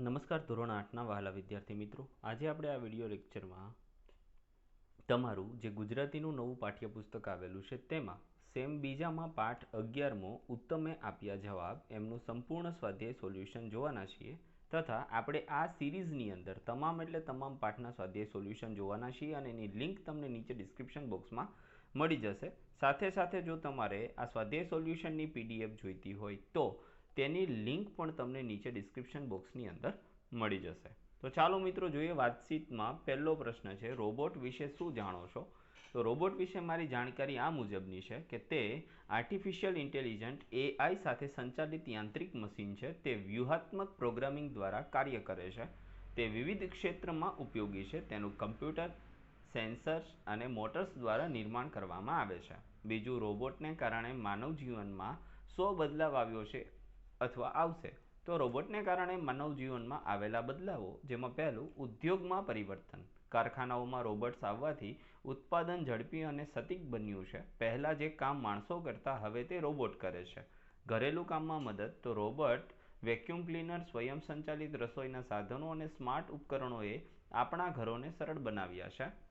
નમસ્કાર ધોરણ આઠના વહાલા વિદ્યાર્થી મિત્રો. આજે આપણે આ વીડિયો લેક્ચરમાં તમારું જે ગુજરાતીનું નવું પાઠ્યપુસ્તક આવેલું છે તેમાં સેમ બીજામાં પાઠ અગિયારમો ઉત્તમે આપ્યા જવાબ એમનું સંપૂર્ણ સ્વાધ્યાય સોલ્યુશન જોવાના છીએ તથા આપણે આ સિરીઝની અંદર તમામ એટલે તમામ પાઠના સ્વાધ્યાય સોલ્યુશન જોવાના છીએ અને એની લિંક તમને નીચે ડિસ્ક્રિપ્શન બોક્સમાં મળી જશે. સાથે સાથે જો તમારે આ સ્વાધ્યાય સોલ્યુશનની પીડીએફ જોઈતી હોય તો તેની લિંક પણ તમને નીચે ડિસ્ક્રિપ્શન બોક્સની અંદર મળી જશે. તો ચાલો મિત્રો જોઈએ વાતચીતમાં પહેલો પ્રશ્ન છે, રોબોટ વિશે શું જાણો છો? તો રોબોટ વિશે મારી જાણકારી આ મુજબની છે કે તે આર્ટિફિશિયલ ઇન્ટેલિજન્ટ એઆઈ સાથે સંચાલિત યાંત્રિક મશીન છે. તે વ્યૂહાત્મક પ્રોગ્રામિંગ દ્વારા કાર્ય કરે છે. તે વિવિધ ક્ષેત્રમાં ઉપયોગી છે. તેનું કમ્પ્યુટર, સેન્સર્સ અને મોટર્સ દ્વારા નિર્માણ કરવામાં આવે છે. બીજું, રોબોટને કારણે માનવ જીવનમાં સો બદલાવ આવ્યો છે. અથવા આવશે. તો રોબોટને કારણે માનવ જીવનમાં આવેલા બદલાવો, જેમાં પહેલું, ઉદ્યોગમાં પરિવર્તન. કારખાનાઓમાં રોબોટ્સ આવવાથી ઉત્પાદન ઝડપી અને સટીક બન્યું છે. પહેલાં જે કામ માણસો કરતા, હવે તે રોબોટ કરે છે. ઘરેલું કામમાં મદદ, તો રોબોટ વેક્યુમ ક્લીનર સ્વયં સંચાલિત રસોઈના સાધનો અને સ્માર્ટ ઉપકરણોએ આપણા ઘરોને સરળ બનાવ્યા છે.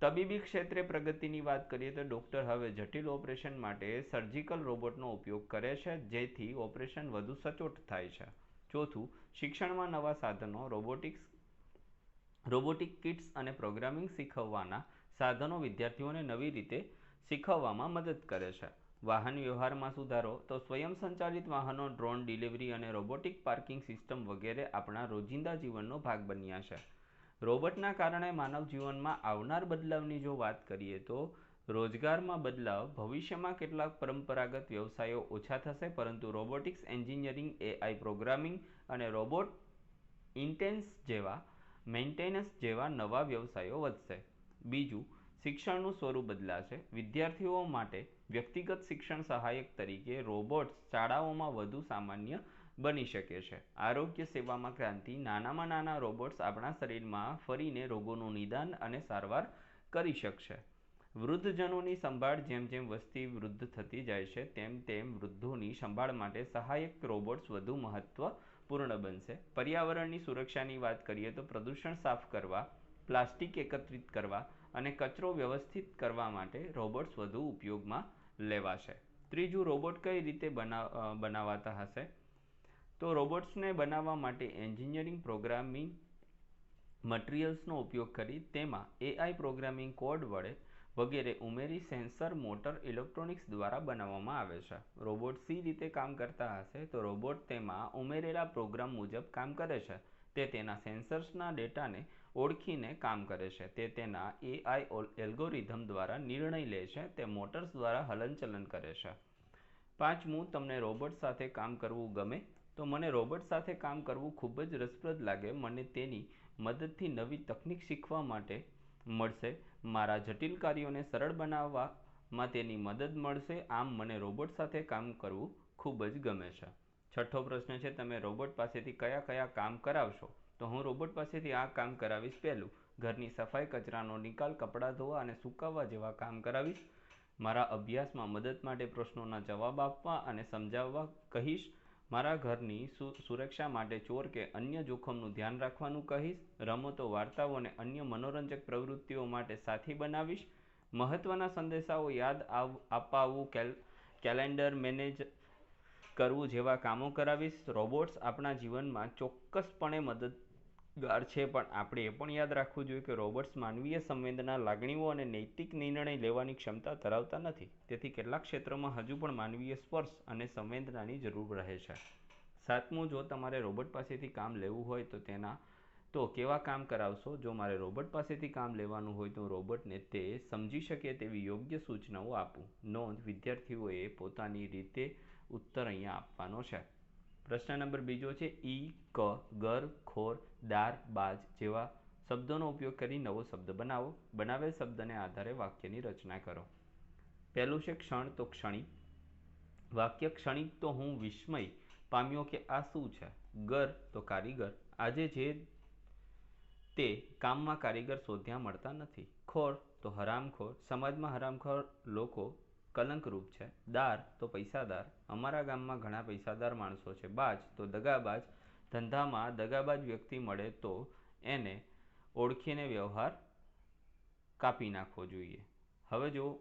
તબીબી ક્ષેત્રે પ્રગતિની વાત કરીએ તો ડૉક્ટર હવે જટિલ ઓપરેશન માટે સર્જિકલ રોબોટનો ઉપયોગ કરે છે, જેથી ઓપરેશન વધુ સચોટ થાય છે. ચોથું, શિક્ષણમાં નવા સાધનો, રોબોટિક્સ, રોબોટિક કિટ્સ અને પ્રોગ્રામિંગ શીખવવાના સાધનો વિદ્યાર્થીઓને નવી રીતે શીખવવામાં મદદ કરે છે. વાહન વ્યવહારમાં સુધારો, તો સ્વયં સંચાલિત વાહનો, ડ્રોન ડિલિવરી અને રોબોટિક પાર્કિંગ સિસ્ટમ વગેરે આપણા રોજિંદા જીવનનો ભાગ બન્યા છે. રોબોટના કારણે માનવ જીવનમાં આવનાર બદલાવની જો વાત કરીએ તો રોજગારમાં બદલાવ ભવિષ્યમાં કેટલાક પરંપરાગત વ્યવસાયો ઓછા થશે, પરંતુ રોબોટિક્સ એન્જિનિયરિંગ, એઆઈ પ્રોગ્રામિંગ અને રોબોટ ઇન્ટેન્સ જેવા મેન્ટેનન્સ જેવા નવા વ્યવસાયો વધશે. બીજું, શિક્ષણનું સ્વરૂપ બદલાશે. વિદ્યાર્થીઓ માટે વ્યક્તિગત શિક્ષણ સહાયક તરીકે રોબોટ્સ શાળાઓમાં વધુ સામાન્ય બની શકે છે. આરોગ્ય સેવામાં ક્રાંતિ, નાનામાં નાના રોબોટ્સ આપણા શરીરમાં ફરીને રોગોનું નિદાન અને સારવાર કરી શકશે. વૃદ્ધજનોની સંભાળ જેમ જેમ વસ્તી વૃદ્ધ થતી જાય છે, તેમ તેમ વૃદ્ધોની સંભાળ માટે સહાયક રોબોટ્સ વધુ મહત્વપૂર્ણ બનશે. પર્યાવરણની સુરક્ષાની વાત કરીએ તો પ્રદૂષણ સાફ કરવા, પ્લાસ્ટિક એકત્રિત કરવા અને કચરો વ્યવસ્થિત કરવા માટે રોબોટ્સ વધુ ઉપયોગમાં લેવાશે. ત્રીજું, રોબોટ કઈ રીતે બનાવાતા હશે? તો રોબોટ્સને બનાવવા માટે એન્જિનિયરિંગ પ્રોગ્રામિંગ મટીરિયલ્સનો ઉપયોગ કરી તેમાં એઆઈ પ્રોગ્રામિંગ કોડ વડે વગેરે ઉમેરી સેન્સર, મોટર, ઇલેક્ટ્રોનિક્સ દ્વારા બનાવવામાં આવે છે. રોબોટ સી રીતે કામ કરતા હશે તો રોબોટ તેમાં ઉમેરેલા પ્રોગ્રામ મુજબ કામ કરે છે. તે તેના સેન્સર્સના ડેટાને ઓળખીને કામ કરે છે. તે તેના એઆઈ એલ્ગોરિધમ દ્વારા નિર્ણય લે છે. તે મોટર્સ દ્વારા હલનચલન કરે છે. પાંચમું, તમને રોબોટ સાથે કામ કરવું ગમે તો મને રોબોટ સાથે કામ કરવું ખૂબ જ રસપ્રદ લાગે. મને તેની મદદથી નવી તકનિક શીખવા માટે મળશે. મારા જટિલ કાર્યોને સરળ બનાવવામાં તેની મદદ મળશે. આમ મને રોબોટ સાથે કામ કરવું ખૂબ જ ગમે છે. છઠ્ઠો પ્રશ્ન છે, તમે રોબોટ પાસેથી કયા કયા કામ કરાવશો? તો હું રોબોટ પાસેથી આ કામ કરાવીશ પહેલું. ઘરની સફાઈ, કચરાનો નિકાલ, કપડાં ધોવા અને સૂકવવા જેવા કામ કરાવીશ. મારા અભ્યાસમાં મદદ માટે પ્રશ્નોના જવાબ આપવા અને સમજાવવા કહીશ. મારા ઘરની સુરક્ષા માટે ચોર કે અન્ય જોખમનું ધ્યાન રાખવાનું કહીશ, રમતો, વાર્તાઓ અને અન્ય મનોરંજક પ્રવૃત્તિઓ માટે સાથી બનાવીશ. મહત્ત્વના સંદેશાઓ યાદ અપાવવું કેલેન્ડર મેનેજ કરવું જેવા કામો કરાવીશ. રોબોટ્સ આપણા જીવનમાં ચોક્કસપણે મદદગાર છે, પણ આપણે એ પણ યાદ રાખવું જોઈએ કે રોબોટ્સ માનવીય સંવેદના, લાગણીઓ અને નૈતિક નિર્ણય લેવાની ક્ષમતા ધરાવતા નથી. તેથી કેટલાક ક્ષેત્રોમાં હજુ પણ માનવીય સ્પર્શ અને સંવેદનાની જરૂર રહે છે. સાતમું, જો તમારે રોબોટ પાસેથી કામ લેવું હોય તો તેના, તો કેવા કામ કરાવશો? જો મારે રોબોટ પાસેથી કામ લેવાનું હોય તો રોબોટને તે સમજી શકે તેવી યોગ્ય સૂચનાઓ આપું. નોંધ, વિદ્યાર્થીઓએ પોતાની રીતે ઉત્તર અહીંયા આપવાનો છે. પ્રશ્ન નંબર બીજો છે ઈ, ક, ગર, ખોર, દાર, બાજ જેવા શબ્દોનો ઉપયોગ કરી નવો શબ્દ બનાવો. બનાવેલ શબ્દને આધારે વાક્યની રચના કરો. પહેલું છે ક્ષણ તો ક્ષણિક વાક્ય ક્ષણિક તો હું વિસ્મય. પામ્યો કે આ શું છે? ગર તો કારીગર. આજે જે તે કામમાં કારીગર શોધ્યા મળતા નથી. ખોર તો હરામખોર. સમાજમાં હરામખોર લોકો કલંકરૂપ છે. દાર તો પૈસાદાર. અમારા ગામમાં ઘણા પૈસાદાર માણસો છે. બાજ તો દગાબાજ. ધંધામાં દગાબાજ વ્યક્તિ મળે તો એને ઓળખીને વ્યવહાર કાપી નાખવો જોઈએ. હવે જો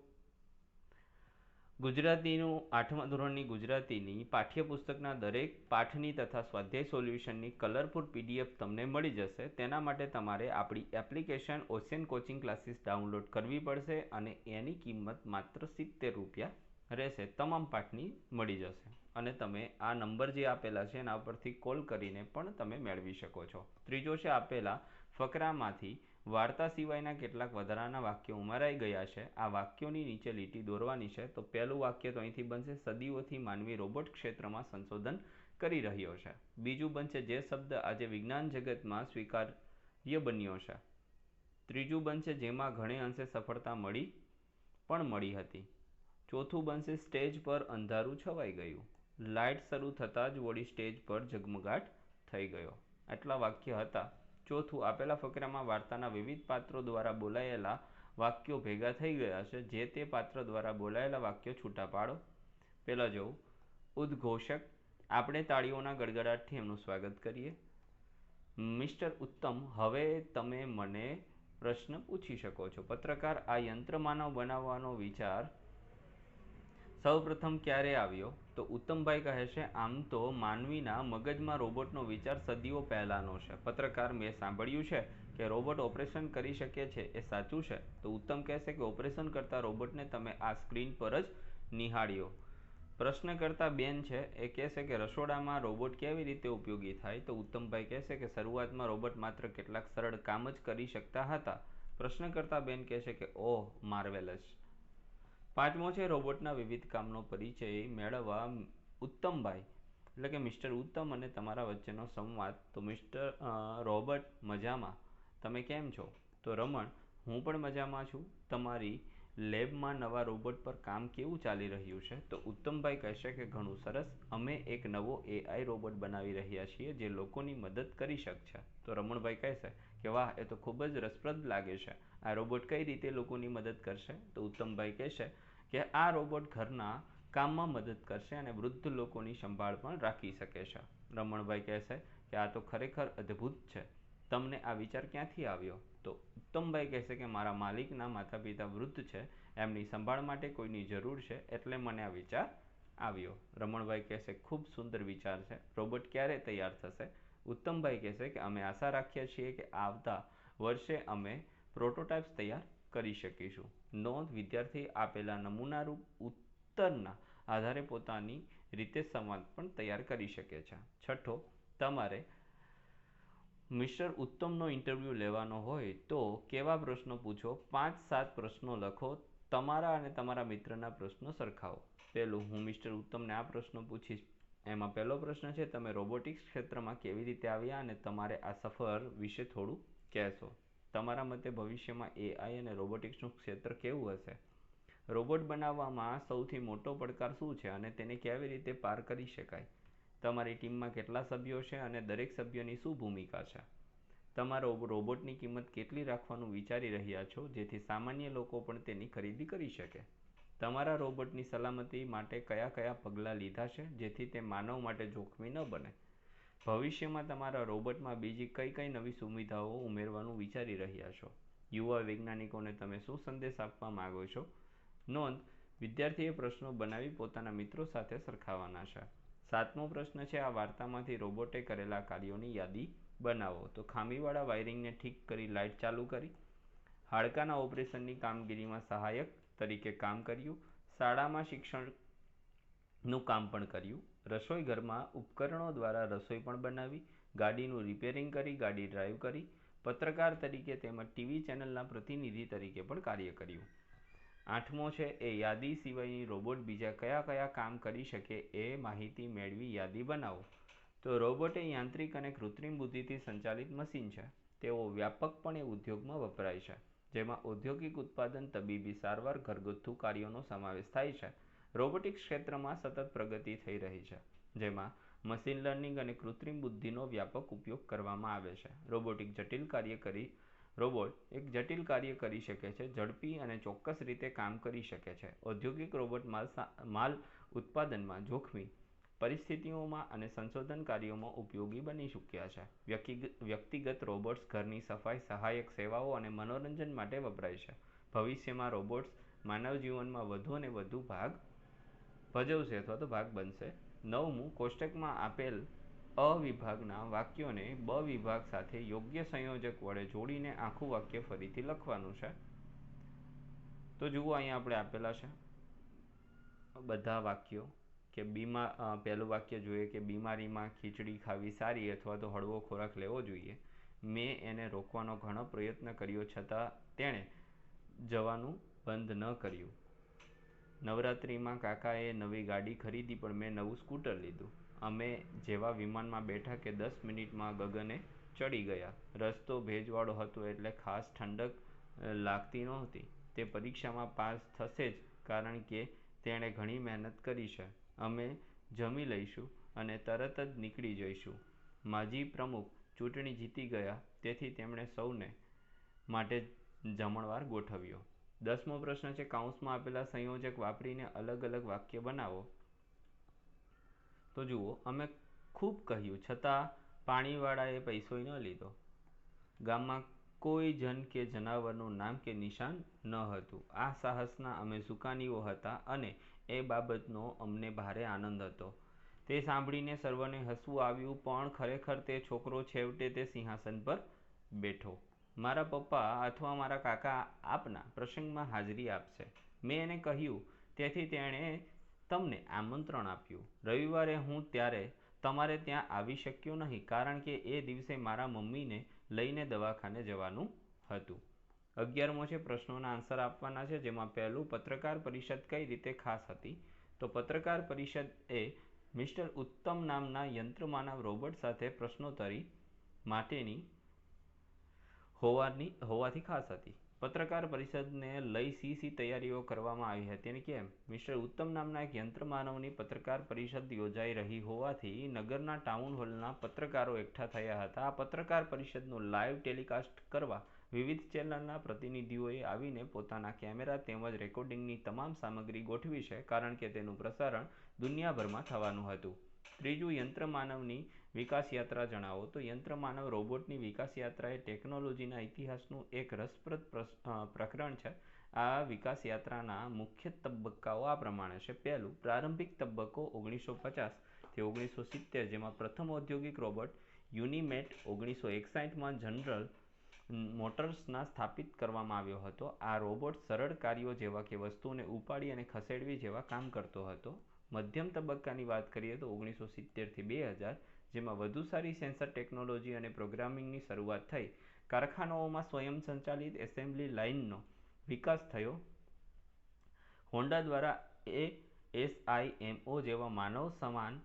ગુજરાતીનું આઠમા ધોરણની ગુજરાતીની પાઠ્યપુસ્તકના દરેક પાઠની તથા સ્વાધ્યાય સોલ્યુશનની કલરફુલ પીડીએફ તમને મળી જશે. તેના માટે તમારે આપણી application ocean coaching classes download કરવી પડશે અને એની કિંમત માત્ર સિત્તેર રૂપિયા રહેશે. તમામ પાઠની મળી જશે. અને તમે આ નંબર જે આપેલા છે એના પરથી કોલ કરીને પણ તમે મેળવી શકો છો. ત્રીજો છે આપેલા ફકરામાંથી વાર્તા સિવાયના કેટલાક વધારાના વાક્યો ઉમેરાઈ ગયા છે. આ વાક્યોની નીચે લીટી દોરવાની છે. તો પહેલું વાક્ય તો અહીંથી બનશે. સદીઓથી માનવી રોબોટ ક્ષેત્રમાં સંશોધન કરી રહ્યો છે. બીજું બનશે જે શબ્દ આજે વિજ્ઞાન જગતમાં સ્વીકાર્ય બન્યો છે. ત્રીજું બનશે જેમાં ઘણે અંશે સફળતા મળી પણ મળી હતી. ચોથું બનશે સ્ટેજ પર અંધારું છવાઈ ગયું. લાઇટ શરૂ થતાં જ વળી સ્ટેજ પર ઝગમગાટ થઈ ગયો. આટલા વાક્ય હતા. ચોથું આપેલા ફકરામાં વાર્તાના વિવિધ પાત્રો દ્વારા બોલાયેલા વાક્યો ભેગા થઈ ગયા છે. જે તે પાત્ર દ્વારા બોલાયેલા વાક્યો છૂટા પાડો. પહેલાં જોઉં. ઉદ્ઘોષક, આપણે તાળીઓના ગડગડાટથી એમનું સ્વાગત કરીએ. મિસ્ટર ઉત્તમ, હવે તમે મને પ્રશ્ન પૂછી શકો છો. પત્રકાર, આ યંત્રમાનવ બનાવવાનો વિચાર સૌપ્રથમ ક્યારે આવ્યો? તો ઉત્તમભાઈ કહે છે આમ તો માનવીના મગજમાં રોબોટનો વિચાર સદીઓ પહેલાંનો છે. પત્રકાર, મેં સાંભળ્યું છે કે રોબોટ ઓપરેશન કરી શકે છે, એ સાચું છે. તો ઉત્તમ કહેશે કે ઓપરેશન કરતા રોબોટને તમે આ સ્ક્રીન પર જ નિહાળ્યો. પ્રશ્ન કરતા બેન છે, એ કહેશે કે રસોડામાં રોબોટ કેવી રીતે ઉપયોગી થાય? તો ઉત્તમભાઈ કહેશે કે શરૂઆતમાં રોબોટ માત્ર કેટલાક સરળ કામ જ કરી શકતા હતા. પ્રશ્ન કરતા બેન કહેશે કે, ઓહ, માર્વેલસ. પાંચમો છે રોબોટના વિવિધ કામનો પરિચય મેળવવા ઉત્તમભાઈ. એટલે કે મિસ્ટર ઉત્તમ અને તમારા વચ્ચેનો સંવાદ. તો મિસ્ટર રોબર્ટ, મજામાં? તમે કેમ છો? તો રમણ, હું પણ મજામાં છું. તમારી લેબમાં નવા રોબોટ પર કામ કેવું ચાલી રહ્યું છે? તો ઉત્તમભાઈ કહેશે કે ઘણું સરસ. અમે એક નવો એઆઈ રોબોટ બનાવી રહ્યા છીએ જે લોકોની મદદ કરી શકશે. તો રમણભાઈ કહેશે કે વાહ, એ તો ખૂબ જ રસપ્રદ લાગે છે. આ રોબોટ કઈ રીતે લોકોની મદદ કરશે? તો ઉત્તમભાઈ કહેશે કે આ રોબોટ ઘરના કામમાં મદદ કરશે અને વૃદ્ધ લોકોની સંભાળ પણ રાખી શકે છે. રમણભાઈ કહેશે કે આ તો ખરેખર અદ્ભુત છે. તમને આ વિચાર ક્યાંથી આવ્યો? તો ઉત્તમભાઈ કહેશે કે મારા માલિકના માતા પિતા વૃદ્ધ છે, એમની સંભાળ માટે કોઈની જરૂર છે એટલે મને આ વિચાર આવ્યો. રમણભાઈ કહેશે, ખૂબ સુંદર વિચાર છે. રોબોટ ક્યારે તૈયાર થશે? ઉત્તમભાઈ કહેશે કે, અમે આશા રાખીએ છીએ કે આવતા વર્ષે અમે પ્રોટોટાઇપ્સ તૈયાર કરી શકીશું. નોંધ વિદ્યાર્થી આપેલા નમૂનારૂપ ઉત્તરના આધારે પોતાની રીતે સંવાદ પણ તૈયાર કરી શકે છે. છઠ્ઠો, તમારે મિસ્ટર ઉત્તમનો ઇન્ટરવ્યૂ લેવાનો હોય તો કેવા પ્રશ્નો પૂછો? પાંચ, સાત પ્રશ્નો લખો. તમારા અને તમારા મિત્રના પ્રશ્નો સરખાવો. પહેલું, હું મિસ્ટર ઉત્તમને આ પ્રશ્નો પૂછીશ. એમાં પહેલો પ્રશ્ન છે, તમે રોબોટિક્સ ક્ષેત્રમાં કેવી રીતે આવ્યા અને તમારે આ સફર વિશે થોડું કહેશો? તમારા મતે ભવિષ્યમાં એઆઈ અને રોબોટિક્સનું ક્ષેત્ર કેવું હશે? રોબોટ બનાવવામાં સૌથી મોટો પડકાર શું છે અને તેને કેવી રીતે પાર કરી શકાય? તમારી ટીમમાં કેટલા સભ્યો છે અને દરેક સભ્યોની શું ભૂમિકા છે? તમારો રોબોટની કિંમત કેટલી રાખવાનું વિચારી રહ્યા છો જેથી સામાન્ય લોકો પણ તેની ખરીદી કરી શકે? તમારા રોબોટની સલામતી માટે કયા કયા પગલાં લીધા છે જેથી તે માનવ માટે જોખમી ન બને? ભવિષ્યમાં તમારા રોબોટમાં બીજી કઈ કઈ નવી સુવિધાઓ ઉમેરવાનું વિચારી રહ્યા છો? યુવા વૈજ્ઞાનિકોને તમે શું સંદેશ આપવા માગો છો? નોંધ, વિદ્યાર્થીએ પ્રશ્નો બનાવી પોતાના મિત્રો સાથે સરખાવવાના છે. સાતમો પ્રશ્ન છે, આ વાર્તામાંથી રોબોટે કરેલા કાર્યોની યાદી બનાવો. તો ખામીવાળા વાયરિંગને ઠીક કરી લાઇટ ચાલુ કરી. હાડકાના ઓપરેશનની કામગીરીમાં સહાયક તરીકે કામ કર્યું. શાળામાં શિક્ષણનું કામ પણ કર્યું. રસોઈ ઘરમાં ઉપકરણો દ્વારા રસોઈ પણ બનાવી. ગાડીનું રિપેરિંગ કરી, ગાડી ડ્રાઈવ કરી. પત્રકાર તરીકે તેમજ ટીવી ચેનલના પ્રતિનિધિ તરીકે પણ કાર્ય કર્યું. આઠમો છે, એ યાદી સિવાયની રોબોટ બીજા કયા કયા કામ કરી શકે એ માહિતી મેળવી યાદી બનાવો. તો રોબોટ એ યાંત્રિક અને કૃત્રિમ બુદ્ધિથી સંચાલિત મશીન છે. તેઓ વ્યાપકપણે ઉદ્યોગમાં વપરાય છે, જેમાં ઔદ્યોગિક ઉત્પાદન, તબીબી સારવાર, ઘરગથ્થુ કાર્યોનો સમાવેશ થાય છે. રોબોટિક્સ ક્ષેત્રમાં સતત પ્રગતિ થઈ રહી છે, જેમાં મશીન લર્નિંગ અને કૃત્રિમ બુદ્ધિનો વ્યાપક ઉપયોગ કરવામાં આવે છે. રોબોટિક જટિલ કાર્ય કરી રોબોટ એક જટિલ કાર્ય કરી શકે છે, ઝડપી અને ચોક્કસ રીતે કામ કરી શકે છે. ઔદ્યોગિક રોબોટ માલ માલ ઉત્પાદનમાં જોખમી પરિસ્થિતિઓમાં અને સંશોધન કાર્યોમાં ઉપયોગી બની ચૂક્યા છે. વ્યક્તિગત રોબોટ્સ ઘરની સફાઈ, સહાયક સેવાઓ અને મનોરંજન માટે વપરાય છે. ભવિષ્યમાં રોબોટ્સ માનવ જીવનમાં વધુ અને વધુ ભાગ ભજવશે અથવા તો ભાગ બનશે. નવમું, કોષ્ટકમાં આપેલ અ વિભાગના વાક્યોને બ વિભાગ સાથે યોગ્ય સંયોજક વડે જોડીને આખું વાક્ય ફરીથી લખવાનું છે. તો જુઓ અહીંયા આપણે આપેલા છે. બધા વાક્યો કે બીમાર પહેલું વાક્ય જોઈએ કે બીમારીમાં ખીચડી ખાવી સારી અથવા તો હળવો ખોરાક લેવો જોઈએ. મેં એને રોકવાનો ઘણો પ્રયત્ન કર્યો છતાં તેણે જવાનું બંધ ન કર્યું. નવરાત્રિમાં કાકાએ નવી ગાડી ખરીદી પણ મેં નવું સ્કૂટર લીધું. અમે જેવા વિમાનમાં બેઠા કે દસ મિનિટમાં ગગને ચડી ગયા. રસ્તો ભેજવાળો હતો એટલે ખાસ ઠંડક લાગતી નહોતી. તે પરીક્ષામાં પાસ થશે જ, કારણ કે તેણે ઘણી મહેનત કરી છે. અમે જમી લઈશું અને તરત જ નીકળી જઈશું. માજી પ્રમુખ ચૂંટણી જીતી ગયા, તેથી તેમણે સૌને માટે જમણવાર ગોઠવ્યો. દસમો પ્રશ્ન છે, કાઉન્સમાં આપેલા સંયોજક વાપરીને અલગ અલગ વાક્ય બનાવો. તો જુઓ, અમે ખૂબ કહ્યું, છતાં પાણીવાળાએ પૈસો ન લીધો. ગામમાં કોઈ જન કે જનાવરનું નામ કે નિશાન ન હતું. આ સાહસના અમે સુકાનીઓ હતા અને એ બાબતનો અમને ભારે આનંદ હતો. તે સાંભળીને સર્વને હસવું આવ્યું, પણ ખરેખર તે છોકરો છેવટે તે સિંહાસન પર બેઠો. મારા પપ્પા અથવા મારા કાકા આપના પ્રસંગમાં હાજરી આપશે. મેં એને કહ્યું. તેથી તેણે તમને આમંત્રણ આપ્યું. રવિવારે હું ત્યારે તમારે ત્યાં આવી શક્યો નહીં, કારણ કે એ દિવસે મારા મમ્મીને લઈને દવાખાને જવાનું હતું. અગિયારમો છે પ્રશ્નોના આન્સર આપવાના છે, જેમાં પહેલું, પત્રકાર પરિષદ કઈ રીતે ખાસ હતી? તો પત્રકાર પરિષદ એ મિસ્ટર ઉત્તમ નામના યંત્રમાનવ રોબોટ સાથે પ્રશ્નોત્તરી માટેની હોવાની, હોવાથી ખાસ હતી. પત્રકાર પરિષદને લઈ સી સી તૈયારીઓ કરવામાં આવી હતી અને કેમ? મિસ્ટર ઉત્તમ નામના એક યંત્રમાનવની પત્રકાર પરિષદ યોજાઈ રહી હોવાથી નગરના ટાઉન હોલના પત્રકારો એકઠા થયા હતા. આ પત્રકાર પરિષદનું લાઈવ ટેલિકાસ્ટ કરવા વિવિધ ચેનલના પ્રતિનિધિઓએ આવીને પોતાના કેમેરા તેમજ રેકોર્ડિંગની તમામ સામગ્રી ગોઠવી છે, કારણ કે તેનું પ્રસારણ દુનિયાભરમાં થવાનું હતું. ત્રીજું યંત્રમાનવની વિકાસ યાત્રા જણાવો. તો યંત્રમાનવ રોબોટની વિકાસ યાત્રા એ ટેકનોલોજીના ઇતિહાસનું એક રસપ્રદ પ્રકરણ છે. આ વિકાસ યાત્રાના મુખ્ય તબક્કાઓ આ પ્રમાણે છે. પહેલું, પ્રારંભિક તબક્કો ઓગણીસો પચાસથી ઓગણીસો સિત્તેર, જેમાં પ્રથમ ઔદ્યોગિક રોબોટ યુનિમેટ ઓગણીસો એકસાઠમાં જનરલ મોટર્સના સ્થાપિત કરવામાં આવ્યો હતો. આ રોબોટ સરળ કાર્યો જેવા કે વસ્તુને ઉપાડી અને ખસેડવી જેવા કામ કરતો હતો. મધ્યમ તબક્કાની વાત કરીએ તો ઓગણીસો સિત્તેરથી બે હજાર જેમાં વધુ સારી સેન્સર ટેકનોલોજી અને પ્રોગ્રામિંગની શરૂઆત થઈ. કારખાનાઓમાં સ્વયંસંચાલિત એસેમ્બલી લાઇનનો વિકાસ થયો. હોન્ડા દ્વારા એ એસઆઈએમઓ જેવા માનવ સમાન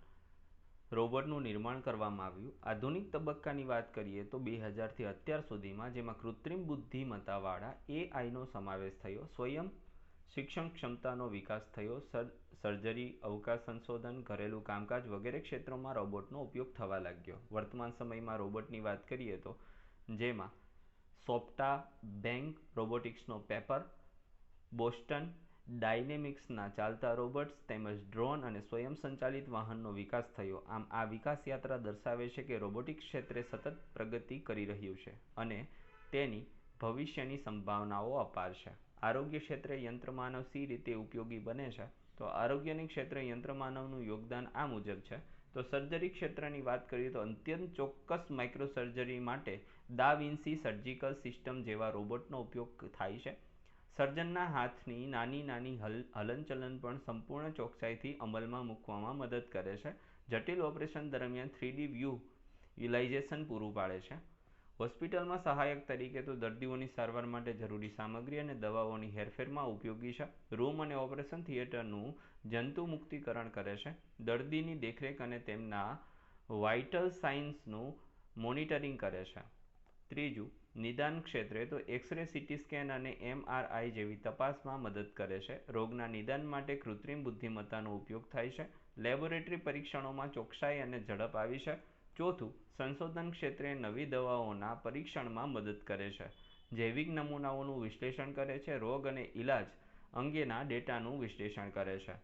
રોબોટનું નિર્માણ કરવામાં આવ્યું. આધુનિક તબક્કાની વાત કરીએ તો બે હજારથી અત્યાર સુધીમાં જેમાં કૃત્રિમ બુદ્ધિમત્તાવાળા એઆઈનો સમાવેશ થયો. સ્વયં શિક્ષણ ક્ષમતાનો વિકાસ થયો સર્જરી અવકાશ સંશોધન, ઘરેલું કામકાજ વગેરે ક્ષેત્રોમાં રોબોટનો ઉપયોગ થવા લાગ્યો. વર્તમાન સમયમાં રોબોટની વાત કરીએ તો, જેમાં સોપ્ટા બેંક રોબોટિક્સનો પેપર, બોસ્ટન ડાયનેમિક્સના ચાલતા રોબોટ્સ, તેમજ ડ્રોન અને સ્વયં સંચાલિત વાહનનો વિકાસ થયો. આમ, આ વિકાસ યાત્રા દર્શાવે છે કે રોબોટિક્સ ક્ષેત્રે સતત પ્રગતિ કરી રહ્યું છે અને તેની ભવિષ્યની સંભાવનાઓ અપાર છે. આરોગ્ય ક્ષેત્રે યંત્રમાનવ સી રીતે ઉપયોગી બને છે? તો આરોગ્યની ક્ષેત્રે યંત્રમાનવનું યોગદાન આ મુજબ છે. તો સર્જરી ક્ષેત્રની વાત કરીએ તો અત્યંત ચોક્કસ માઇક્રો સર્જરી માટે દા વિન્સી સર્જિકલ સિસ્ટમ જેવા રોબોટનો ઉપયોગ થાય છે. સર્જનના હાથની નાની નાની હલ, હલનચલન પણ સંપૂર્ણ ચોકસાઈથી અમલમાં મૂકવામાં મદદ કરે છે. જટિલ ઓપરેશન દરમિયાન થ્રીડી વ્યૂ યુલાઇઝેશન પૂરું પાડે છે. હોસ્પિટલમાં સહાયક તરીકે તો દર્દીઓની સારવાર માટે જરૂરી સામગ્રી અને દવાઓની હેરફેરમાં ઉપયોગી છે. રૂમ અને ઓપરેશન થિયેટરનું જંતુ મુક્તિકરણ કરે છે. દર્દીની દેખરેખ અને તેમના વાઇટલ સાઇન્સનું મોનિટરિંગ કરે છે. ત્રીજું, નિદાન ક્ષેત્રે તો એક્સરે, સીટી સ્કેન અને એમઆરઆઈ જેવી તપાસમાં મદદ કરે છે. રોગના નિદાન માટે કૃત્રિમ બુદ્ધિમત્તાનો ઉપયોગ થાય છે. લેબોરેટરી પરીક્ષણોમાં ચોકસાઈ અને ઝડપ આવી છે. ચોથું, સંશોધન ક્ષેત્રે નવી દવાઓના પરીક્ષણમાં મદદ કરે છે, જૈવિક નમૂનાઓનું વિશ્લેષણ કરે છે, રોગ અને ઇલાજ અંગેના ડેટાનું વિશ્લેષણ કરે છે.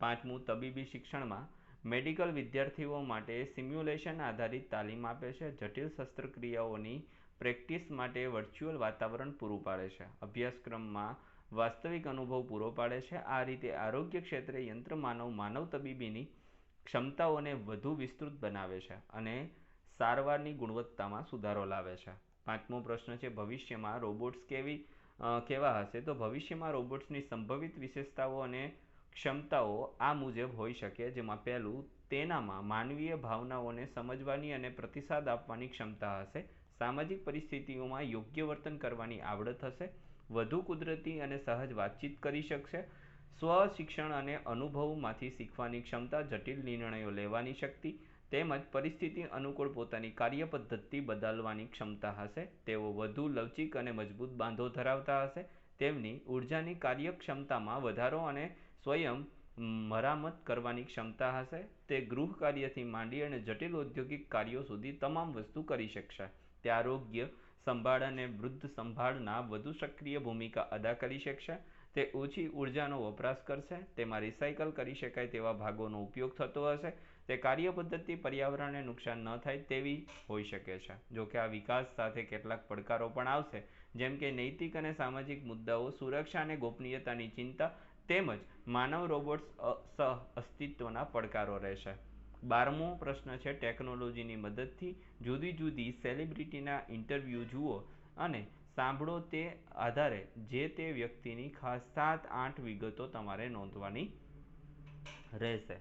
પાંચમું, તબીબી શિક્ષણમાં મેડિકલ વિદ્યાર્થીઓ માટે સિમ્યુલેશન આધારિત તાલીમ આપે છે, જટિલ શસ્ત્રક્રિયાઓની પ્રેક્ટિસ માટે વર્ચ્યુઅલ વાતાવરણ પૂરું પાડે છે, અભ્યાસક્રમમાં વાસ્તવિક અનુભવ પૂરો પાડે છે, આ રીતે આરોગ્ય ક્ષેત્રે યંત્ર માનવ માનવ તબીબીની ક્ષમતાઓને વધુ વિસ્તૃત બનાવે છે અને સારવારની ગુણવત્તામાં સુધારો લાવે છે. પાંચમો પ્રશ્ન છે, ભવિષ્યમાં રોબોટ્સ કેવી કેવા હશે? તો ભવિષ્યમાં રોબોટ્સની સંભવિત વિશેષતાઓ અને ક્ષમતાઓ આ મુજબ હોઈ શકે, જેમાં પહેલું, તેનામાં માનવીય ભાવનાઓને સમજવાની અને પ્રતિસાદ આપવાની ક્ષમતા હશે, સામાજિક પરિસ્થિતિઓમાં યોગ્ય વર્તન કરવાની આવડત હશે, વધુ કુદરતી અને સહજ વાતચીત કરી શકશે સ્વ શિક્ષણ અને અનુભવમાંથી શીખવાની ક્ષમતા, જટિલ નિર્ણયો લેવાની શક્તિ તેમજ પરિસ્થિતિ અનુકૂળ પોતાની કાર્ય પદ્ધતિ બદલવાની ક્ષમતા હશે. તેઓ વધુ લવચીક અને મજબૂત બાંધો ધરાવતા હશે. તેમની ઉર્જાની કાર્યક્ષમતામાં વધારો અને સ્વયં મરામત કરવાની ક્ષમતા હશે. તે ગૃહ કાર્યથી માંડી અને જટિલ ઔદ્યોગિક કાર્યો સુધી તમામ વસ્તુ કરી શકશે. તે આરોગ્ય સંભાળ અને વૃદ્ધ સંભાળના વધુ સક્રિય ભૂમિકા અદા કરી શકશે. તે ઓછી ઉર્જાનો વપરાશ કરશે, તેમાં રિસાયકલ કરી શકાય તેવા ભાગોનો ઉપયોગ થતો હશે, તે કાર્ય પદ્ધતિ પર્યાવરણને નુકસાન ન થાય તેવી હોઈ શકે છે. જો કે આ વિકાસ સાથે કેટલાક પડકારો પણ આવશે, જેમ કે નૈતિક અને સામાજિક મુદ્દાઓ, સુરક્ષા અને ગોપનીયતાની ચિંતા તેમજ માનવ રોબોટ્સ સહ અસ્તિત્વના પડકારો રહેશે. બારમો પ્રશ્ન છે ટેકનોલોજીની મદદથી જુદી જુદી સેલિબ્રિટીના ઇન્ટરવ્યૂ જુઓ અને સાંભળો તે આધારે જે તે વ્યક્તિની ખાસ સાત આઠ વિગતો તમારે નોંધવાની રહેશે.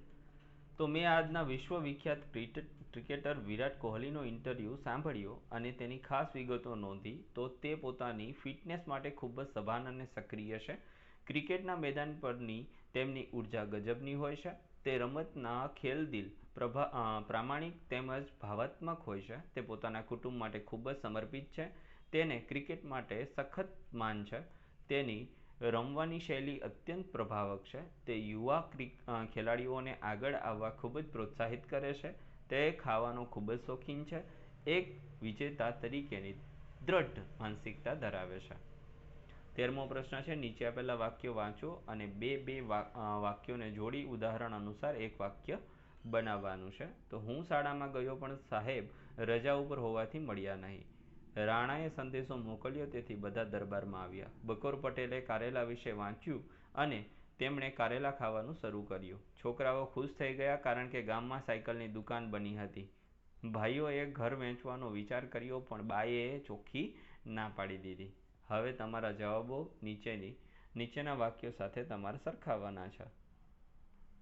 તો મેં આજના વિશ્વ વિખ્યાત ક્રિકેટર વિરાટ કોહલીનો ઇન્ટરવ્યૂ સાંભળ્યો અને તેની ખાસ વિગતો નોંધી, તો તે પોતાની ફિટનેસ માટે ખૂબ જ સભાન અને સક્રિય છે. ક્રિકેટના મેદાન પરની તેમની ઊર્જા ગજબની હોય છે. તે રમતના ખેલદિલ પ્રભા પ્રામાણિક તેમજ ભાવાત્મક હોય છે. તે પોતાના કુટુંબ માટે ખૂબ જ સમર્પિત છે. તેને ક્રિકેટ માટે સખત માન છે. તેની રમવાની શૈલી અત્યંત પ્રભાવક છે. તે યુવા ખેલાડીઓને આગળ આવવા ખૂબ જ પ્રોત્સાહિત કરે છે. તે ખાવાનો ખૂબ જ શોખીન છે. એક વિજેતા તરીકેની દ્રઢ માનસિકતા ધરાવે છે. તેરમો પ્રશ્ન છે, નીચે આપેલા વાક્યો વાંચો અને બે બે વાક્યોને જોડી ઉદાહરણ અનુસાર એક વાક્ય બનાવવાનું છે. તો હું શાળામાં ગયો પણ સાહેબ રજા ઉપર હોવાથી મળ્યા નહીં. રાણાએ સંદેશો મોકલ્યો તેથી બધા દરબારમાં આવ્યા. બકોર પટેલે કારેલા વિશે વાંચ્યું અને તેમણે કારેલા ખાવાનું શરૂ કર્યું. છોકરાઓ ખુશ થઈ ગયા કારણ કે ગામમાં સાયકલની દુકાન બની હતી. ભાઈઓએ ઘર વેચવાનો વિચાર કર્યો પણ બાએ ચોખ્ખી ના પાડી દીધી. હવે તમારા જવાબો નીચેની, નીચેના વાક્યો સાથે તમારે સરખાવવાના છે.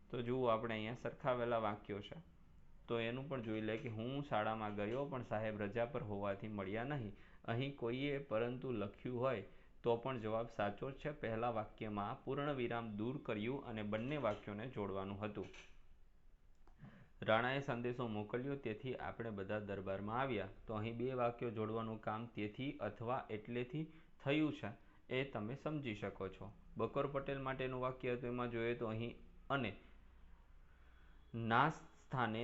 તો જુઓ, આપણે અહીંયા સરખાવેલા વાક્યો છે. તો એનું પણ જોઈ લે કે હું શાળામાં ગયો પણ સાહેબ રજા પર હોવાથી મળ્યા નહીં. અહીં કોઈએ પરંતુ લખ્યું હોય તો પણ જવાબ સાચો છે. પહેલા વાક્યમાં પૂર્ણ વિરામ દૂર કર્યું અને બંને વાક્યોને જોડવાનું હતું. રાણાએ સંદેશો મોકલ્યો, તેથી આપણે બધા દરબારમાં આવ્યા. તો અહીં બે વાક્યો જોડવાનું કામ તેથી અથવા એટલેથી થયું છે એ તમે સમજી શકો છો. બકોર પટેલ માટેનું વાક્ય હતું એમાં જોઈએ તો અહીં અને ના સ્થાને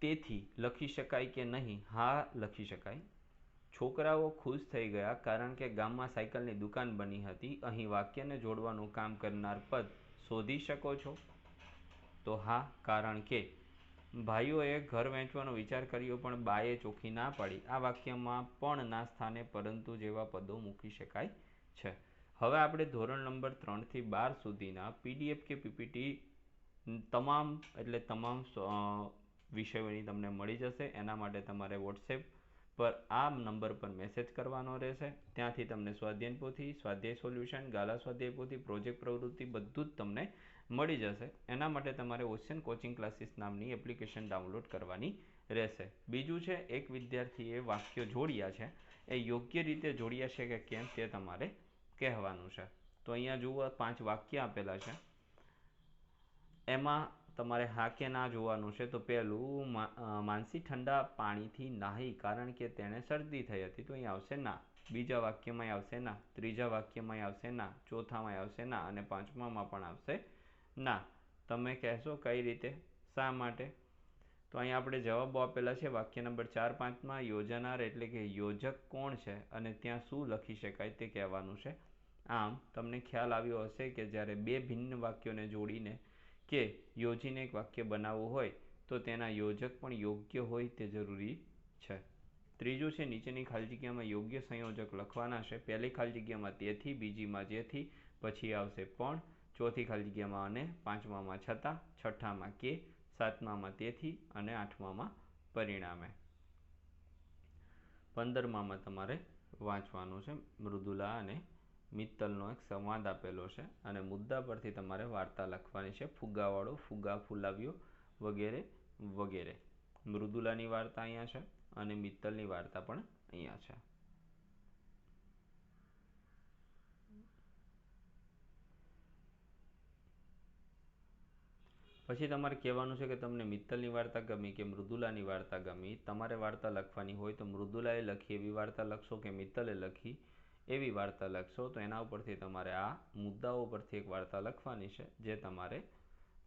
તેથી લખી શકાય કે નહીં? હા, લખી શકાય. છોકરાઓ ખુશ થઈ ગયા કારણ કે ગામમાં સાયકલની દુકાન બની હતી. અહીં વાક્યને જોડવાનું કામ કરનાર પદ શોધી શકો છો? તો હા, કારણ કે ભાઈઓએ ઘર વેચવાનો વિચાર કર્યો પણ બાએ ચોખ્ખી ના પાડી. આ વાક્યમાં પણ ના સ્થાને પરંતુ જેવા પદો મૂકી શકાય છે. હવે આપણે ધોરણ નંબર ત્રણથી બાર સુધીના પીડીએફ કે પીપીટી, તમામ એટલે તમામ વિષયોની તમને મળી જશે. એના માટે તમારે વોટ્સએપ પર આ નંબર પર મેસેજ કરવાનો રહેશે. ત્યાંથી તમને સ્વાધ્યાય પોથી સ્વાધ્યાય સોલ્યુશન ગાલા સ્વાધ્યાય પોથી પ્રોજેક્ટ પ્રવૃત્તિ બધું જ તમને મળી જશે. એના માટે તમારે ઓશિયન કોચિંગ ક્લાસીસ નામની એપ્લિકેશન ડાઉનલોડ કરવાની રહેશે. બીજું છે, એક વિદ્યાર્થીએ વાક્યો જોડ્યા છે. એ યોગ્ય રીતે જોડ્યા છે કે કેમ તે તમારે કહેવાનું છે. તો અહીંયા જુઓ, પાંચ વાક્ય આપેલા છે. એમાં તમારે હા કે ના જોવાનું છે, તો પહેલું માનસી ઠંડા પાણીથી નાહી, કારણ કે તેણે શરદી થઈ હતી, તો અહીં આવશે ના. બીજા વાક્યમાં આવશે ના. ત્રીજા વાક્યમાં આવશે ના. ચોથામાં આવશે ના. અને પાંચમામાં પણ આવશે ના. તમે કહેશો કઈ રીતે? શા માટે? તો અહીં આપણે જવાબો આપેલા છે, વાક્ય નંબર ચાર પાંચમાં, યોજાનાર એટલે કે યોજક કોણ છે અને ત્યાં શું લખી શકાય તે કહેવાનું છે. આમ, તમને ખ્યાલ આવ્યો હશે કે જ્યારે બે ભિન્ન વાક્યોને જોડીને કે યોજીને એક વાક્ય બનાવવું હોય, તો તેના યોજક પણ યોગ્ય હોય તે જરૂરી છે. ત્રીજું છે, નીચેની ખાલી જગ્યામાં યોગ્ય સંયોજક લખવાના છે. પહેલી ખાલી જગ્યામાં તેથી, બીજીમાં જેથી, પછી આવશે પણ. ચોથી ખાલી જગ્યામાં અને પાંચમામાં છતાં, છઠ્ઠામાં કે, સાતમામાં તેથી અને આઠમામાં પરિણામે. પંદરમામાં તમારે વાંચવાનું છે, મૃદુલા અને મિત્તલનો એક સંવાદ આપેલો છે અને મુદ્દા પરથી તમારે વાર્તા લખવાની છે. ફુગાવાળો ફુગા ફુલાવ્યો, વગેરે વગેરે. મૃદુલાની વાર્તા અહીંયા છે અને મિત્તલની વાર્તા પણ અહીંયા છે. પછી તમારે કહેવાનું છે કે તમને મિત્તલની વાર્તા ગમી કે મૃદુલાની વાર્તા ગમી? તમારે વાર્તા લખવાની હોય તો મૃદુલાએ લખી, એવી વાર્તા લખશો કે મિત્તલે લખી? એવી વાર્તા લખશો તો એના ઉપરથી તમારે આ મુદ્દાઓ પરથી એક વાર્તા લખવાની છે, જે તમારે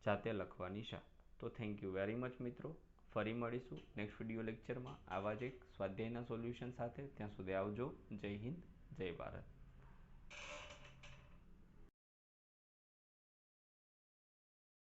જાતે લખવાની છે. તો થેન્ક યુ વેરી મચ મિત્રો. ફરી મળીશું નેક્સ્ટ વીડિયો લેક્ચરમાં આવા જ એક સ્વાધ્યાયના સોલ્યુશન સાથે. ત્યાં સુધી આવજો. જય હિન્દ, જય ભારત.